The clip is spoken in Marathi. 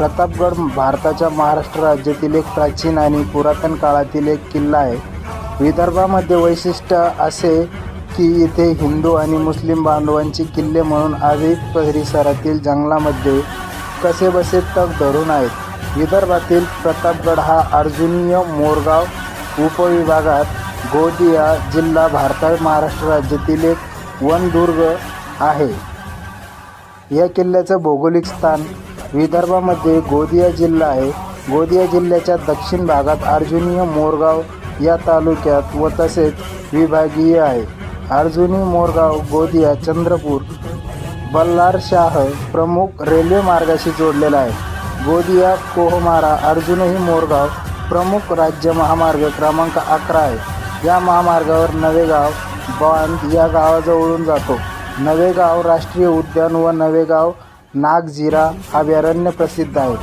प्रतापगड भारताच्या महाराष्ट्र राज्यातील एक प्राचीन आणि पुरातन काळातील एक किल्ला आहे. विदर्भामध्ये वैशिष्ट्य असे की इथे हिंदू आणि मुस्लिम बांधवांचे किल्ले म्हणून आजही परिसरातील जंगलामध्ये कसेबसे तग धरून आहेत. विदर्भातील प्रतापगड हा अर्जुनीय मोरगाव उपविभागात गोंदिया जिल्हा भारतात महाराष्ट्र राज्यातील एक वनदुर्ग आहे. या किल्ल्याचं भौगोलिक स्थान विदर्भामध्ये गोंदिया जिल्हा आहे. गोंदिया जिल्ह्याच्या दक्षिण भागात अर्जुनीय मोरगाव या तालुक्यात व तसेच विभागीय आहे. अर्जुनी मोरगाव गोदिया चंद्रपूर बल्लारशाह प्रमुख रेल्वे मार्गाशी जोडलेला आहे. गोदिया कोहमारा अर्जुनही मोरगाव प्रमुख राज्य महामार्ग क्रमांक अकरा आहे. या महामार्गावर नवेगाव बांध या गावाजवळून जातो. नवेगाव राष्ट्रीय उद्यान व नवेगाव नागझिरा अभयारण्य प्रसिद्ध आहे.